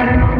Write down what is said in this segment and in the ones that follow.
I don't know.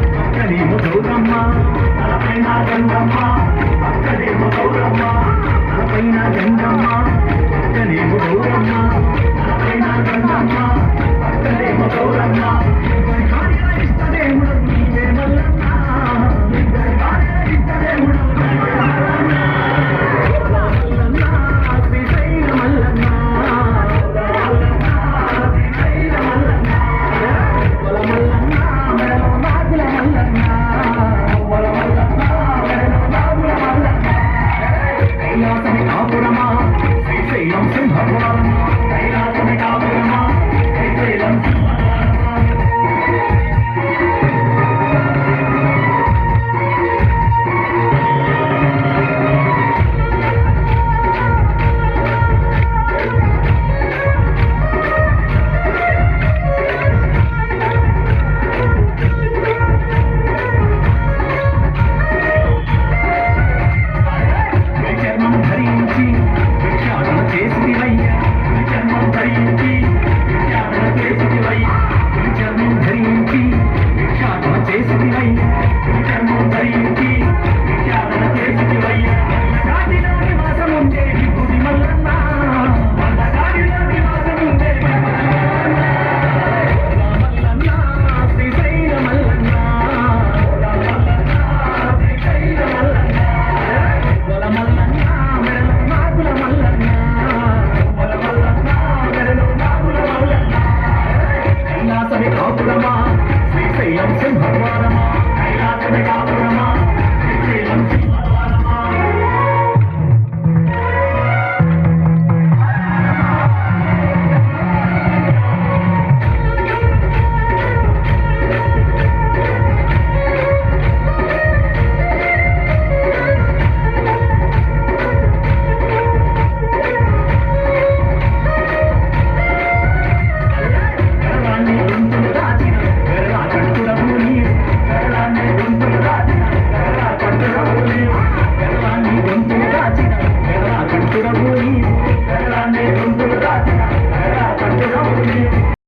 అక్కడేమో గౌరమ్మ తలపైన గంగమ్మ అక్కడేమో గౌరమ్మ తలపైన గంగమ్మ.